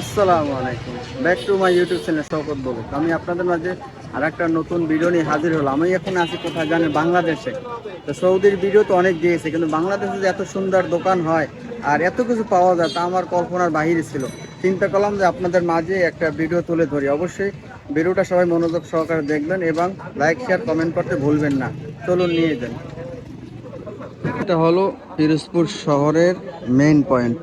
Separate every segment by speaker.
Speaker 1: আসসালামু আলাইকুম। Back to my YouTube channel Shawkat বলুক। আমি আপনাদের মাঝে আর একটা নতুন ভিডিও নিয়ে হাজির হলাম। আমি এখন আছি কোথায় জানেন? বাংলাদেশে। তো সৌদির ভিডিও তো অনেক দিয়েছে কিন্তু বাংলাদেশে যে এত সুন্দর দোকান হয় আর এত কিছু পাওয়া যায়, তা আমার কল্পনার বাহিরে ছিল। চিন্তা করলাম যে আপনাদের মাঝে একটা ভিডিও তুলে ধরি। অবশ্যই ভিডিওটা সবাই মনোযোগ সহকারে দেখবেন এবং লাইক শেয়ার কমেন্ট করতে ভুলবেন না। চলুন, নিয়ে যান এটা হলো পিরোজপুর শহরের মেইন পয়েন্ট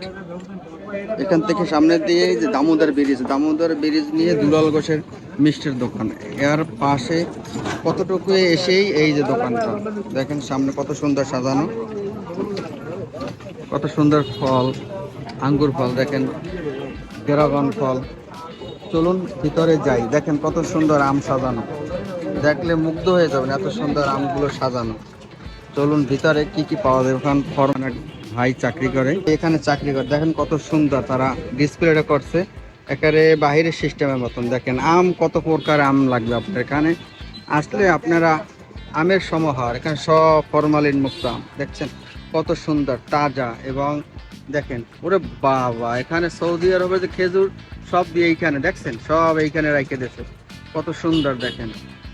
Speaker 1: এখান থেকে সামনে দিয়ে যে দামোদর ব্রিজ দামোদর ব্রিজ নিয়ে দুলাল ঘোষের মিষ্টির দোকান। এর পাশে কতটুকু এসেই এই যে দোকানটা? দেখেন সামনে কত সুন্দর সাজানো। কত সুন্দর ফল, আঙ্গুর ফল, দেখেন, ড্রাগন ফল। চলুন ভিতরে যাই। দেখেন কত সুন্দর আম সাজানো। দেখলে মুগ্ধ হয়ে যাবেন, এত সুন্দর আমগুলো সাজানো। চলুন ভিতরে কি কি পাওয়া যায়? ওখান ফরমান এক ভাই চাকরি করে। এখানে চাকরি করে। দেখেন কত সুন্দর তারা ডিসপ্লেটা করছে। একেবারে বাহিরের সিস্টেমের মতন। দেখেন, আম কত প্রকার আম লাগবে আপনার এখানে। আসলে আপনারা আমের সমাহার, এখানে সব ফরমালিন মুক্ত আম। দেখছেন? কত সুন্দর, তাজা এবং দেখেন, ওরে বাবা, এখানে সৌদি আরবের যে খেজুর, সব দিয়ে এইখানে, দেখছেন? সব এইখানে রেখে দিয়েছে। কত সুন্দর দেখেন।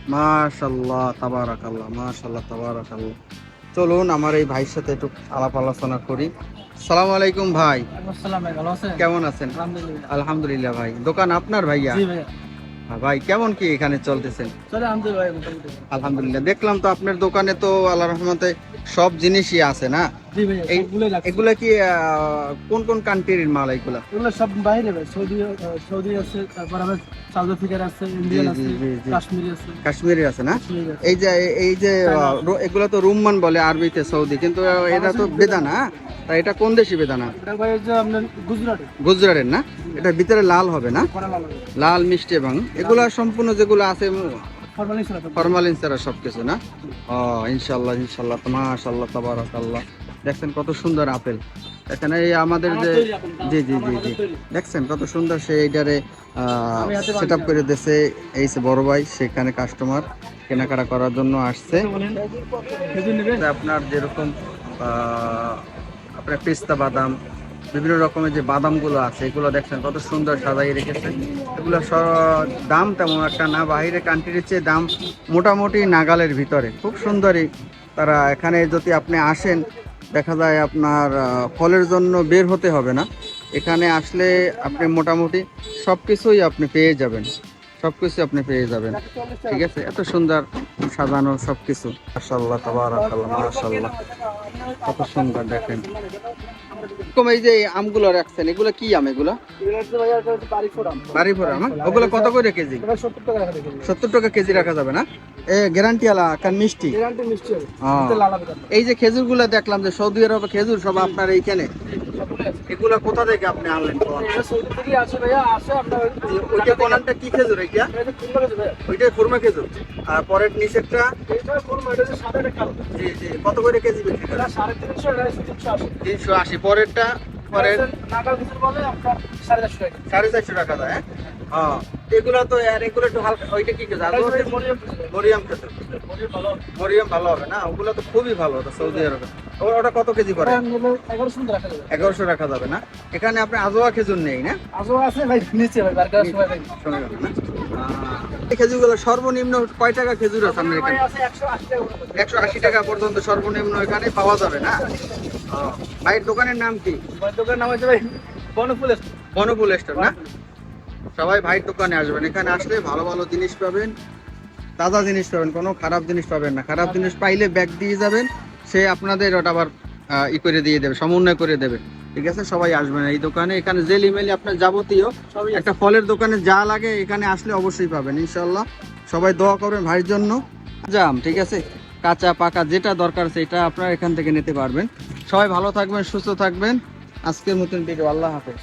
Speaker 1: মাশাল্লাহ তাবারাকাল্লাহ মাশাল্লাহ তাবারাকাল্লাহ। চলুন আমার এই ভাইয়ের সাথে একটু আলাপ আলোচনা করি। সালাম আলাইকুম ভাই। কেমন আছেন?
Speaker 2: আলহামদুলিল্লাহ।
Speaker 1: ভাই। দোকান আপনার ভাইয়া? হ্যাঁ, ভাই কেমন কি এখানে চলতেছেন?
Speaker 2: আলহামদুলিল্লাহ
Speaker 1: দেখলাম তো আপনার দোকানে তো আল্লাহ রহমতে সব জিনিসই আছে না? এগুলা কি কোন কোন কান্ট্রির মাল এগুলা?
Speaker 2: এগুলো সব বাইরে ভাই সৌদি সৌদি আছে তারপর আবার সাউথ আফ্রিকার আছে ইন্ডিয়ান আছে। কাশ্মীরি আছে।
Speaker 1: কাশ্মীরি আছে না? এই যে এই যে এগুলা তো রুম্মান বলে আরবিতে সৌদি কিন্তু এটা তো বেদানা তা এটা কোন দেশি বেদানা গুজরাটের না? এটা ভিতরে লাল হবে না? লাল মিষ্টি এবং এগুলা সম্পূর্ণ যেগুলো আছে
Speaker 2: ছাড়া
Speaker 1: ফরমালিন ছাড়া সবকিছু না? ও ইনশাল্লাহ ইনশাল্লাহ মাশাল্লাহ তাবারাকাল্লাহ। দেখছেন কত সুন্দর আপেল। এখানে এই আমাদের যে জি জি জি জি। দেখছেন কত সুন্দর সে এইটারে সেট আপ করে দিয়েছে এই যে বড় ভাই সেখানে কাস্টমার কেনাকাটা করার জন্য আসছে। আপনার যেরকম আপনার পেস্তা বাদাম বিভিন্ন রকমের যে বাদামগুলো আছে এগুলো দেখছেন কত সুন্দর সাজাই রেখেছে। এগুলো সব দাম তেমন একটা না বাইরে কান্ট্রির চেয়ে দাম মোটামুটি নাগালের ভিতরে। খুব সুন্দরই। তারা এখানে যদি আপনি আসেন দেখা যায় আপনার ফলের জন্য বের হতে হবে না। এখানে আসলে আপনি মোটামুটি সব কিছুই আপনি পেয়ে যাবেন। সব কিছু আপনি পেয়ে যাবেন। ঠিক আছে? এত সুন্দর সাজানো সব কিছু মাশাল্লাহ তাবারাকাল্লাহ মাশাল্লাহ কত সুন্দর দেখেন। এরকম এই যে আমগুলো রাখছেন এগুলো কি আম এগুলো? আম ওগুলো কত করে কেজি?
Speaker 2: সত্তর টাকা
Speaker 1: কেজি রাখা যাবে না? এ গ্যারান্টি আলা কান মিষ্টি? এই যে খেজুরগুলো দেখলাম যে সৌদি আরবে খেজুর সব আপনার এইখানে। এগুলো কোথা থেকে আপনি আনলেন ওইটা কোনটা কি খেজুর
Speaker 2: এটা?
Speaker 1: ওইটা খুরমা খেজুর আর পরের নিচেরটা? জি জি। কত করে কেজি বিক্রি করেন?
Speaker 2: তিনশো আশি।
Speaker 1: পরেরটা?
Speaker 2: আপনার সাড়ে চারশো টাকা।
Speaker 1: দেয় হ্যাঁ? হ্যাঁ। এগুলো তো আর এগুলো একটু হালকা ওইটা কি
Speaker 2: মরিয়ম
Speaker 1: খেজুর
Speaker 2: মরিয়ম ভালো
Speaker 1: হবে। না? ওগুলো তো খুবই ভালো সৌদি আরবে। ওটা কত কেজি পড়ে?
Speaker 2: এগারোশো রাখা যাবে।
Speaker 1: যাবে না? এখানে আপনি আজোয়া খেজুর নেই না?
Speaker 2: আজও আছে ভাই নিচে ভাই
Speaker 1: শোনা না? এই খেজুরগুলো সর্বনিম্ন কয় টাকা খেজুর আছে আপনার এখানে?
Speaker 2: একশো আশি টাকা
Speaker 1: পর্যন্ত সর্বনিম্ন এখানে পাওয়া যাবে না? ভাইয়ের দোকানের নাম কি?
Speaker 2: দোকানের নাম হচ্ছে ভাই বনফুল
Speaker 1: বনফুল স্টোর না? সবাই ভাইয়ের দোকানে আসবেন। এখানে আসলে ভালো ভালো জিনিস পাবেন তাজা জিনিস পাবেন কোনো খারাপ জিনিস পাবেন না। খারাপ জিনিস পাইলে ব্যাগ দিয়ে যাবেন সে আপনাদের ওটা আবার ই করে দিয়ে দেবে সমন্বয় করে দেবে। ঠিক আছে? সবাই আসবেন এই দোকানে। এখানে জেলি মেলি আপনার যাবতীয় একটা ফলের দোকানে যা লাগে এখানে আসলে অবশ্যই পাবেন ইনশাল্লাহ সবাই দোয়া করবেন ভাইয়ের জন্য। জাম ঠিক আছে? কাঁচা পাকা যেটা দরকার সেটা আপনারা এখান থেকে নিতে পারবেন। সবাই ভালো থাকবেন সুস্থ থাকবেন। আজকের মতন ভিডিও আল্লাহ হাফেজ।